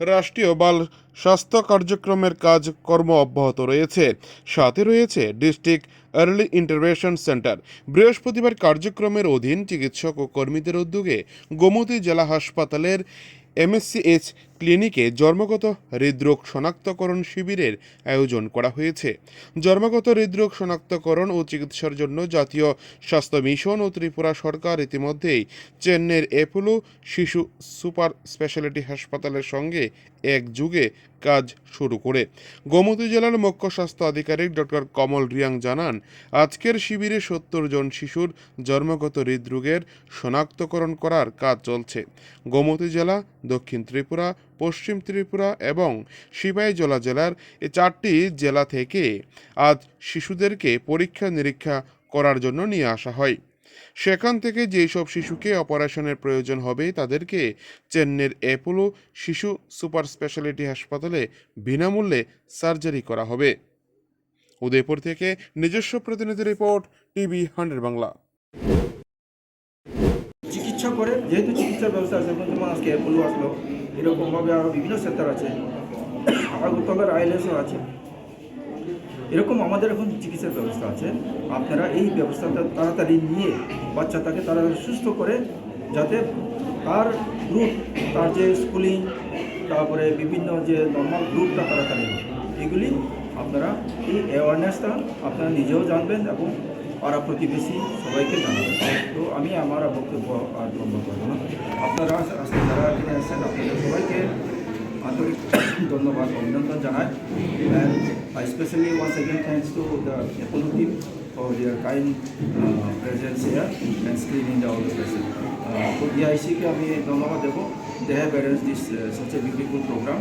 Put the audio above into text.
রাষ্ট্রীয় বাল স্বাস্থ্য কার্যক্রমের কাজ কর্ম অব্যাহত রয়েছে। সাথে রয়েছে ডিস্ট্রিক্ট আর্লি ইন্টারভেশন সেন্টার। বৃহস্পতিবার কার্যক্রমের অধীন চিকিৎসক ও কর্মীদের উদ্যোগে গোমতী জেলা হাসপাতালের এমএসসিএইচ ক্লিনিকে জন্মগত হৃদরোগ শনাক্তকরণ শিবিরের আয়োজন করা হয়েছে। জন্মগত হৃদরোগ শনাক্তকরণ ও চিকিৎসার জন্য জাতীয় স্বাস্থ্য মিশন ও ত্রিপুরা সরকার ইতিমধ্যেই চেন্নাইয়ের অ্যাপোলো শিশু সুপার স্পেশালিটি হাসপাতালের সঙ্গে এক যুগে কাজ শুরু করে। গোমতী জেলার মুখ্য স্বাস্থ্য আধিকারিক ডক্টর কমল রিয়াং জানান, আজকের শিবিরে সত্তর জন শিশুর জন্মগত হৃদরোগের শনাক্তকরণ করার কাজ চলছে। গোমতী জেলা, দক্ষিণ ত্রিপুরা পশ্চিম ত্রিপুরা এবং সিপাহীজলা জেলার এ চারটি জেলা থেকে আজ শিশুদেরকে পরীক্ষা নিরীক্ষা করার জন্য নিয়ে আসা হয়। সেখান থেকে যেই সব শিশুকে অপারেশনের প্রয়োজন হবে, তাদেরকে চেন্নাইয়ের অ্যাপোলো শিশু সুপার স্পেশালিটি হাসপাতালে বিনামূল্যে সার্জারি করা হবে। উদয়পুর থেকে নিজস্ব প্রতিনিধি রিপোর্ট, টিভি হান্ড্রেড বাংলা। চিকিৎসা করে, যেহেতু চিকিৎসার ব্যবস্থা আছে আজকে অ্যাপোলো আসলো। এরকমভাবে আরও বিভিন্ন সেন্টার আছে। আগরতলার আইএলএসও আছে। এরকম আমাদের এখন চিকিৎসার ব্যবস্থা আছে। আপনারা এই ব্যবস্থাটা তাড়াতাড়ি নিয়ে বাচ্চাটাকে তাড়াতাড়ি সুস্থ করে যাতে তার গ্রুপ তার যে স্কুলিং তারপরে বিভিন্ন যে নর্মাল গ্রুপটা তাড়াতাড়ি এগুলি আপনারা এই অ্যাওয়ারনেসটা আপনারা নিজেও জানবেন এবং পাড়া প্রতিবেশী সবাইকে জানাবেন। আমি আমার বক্তব্য আর বন্ধ করবো না আপনারা আজকে যারা এখানে আসছেন আপনাদের সবাইকে আন্তরিক ধন্যবাদ অভিনন্দন জানাই and I specially once again thanks to the Apollo team for their kind uh, presence here and screening the all the patient. Uh, তো ডিআইসিকে আমি ধন্যবাদ দেবো they have arrange this such a beautiful programme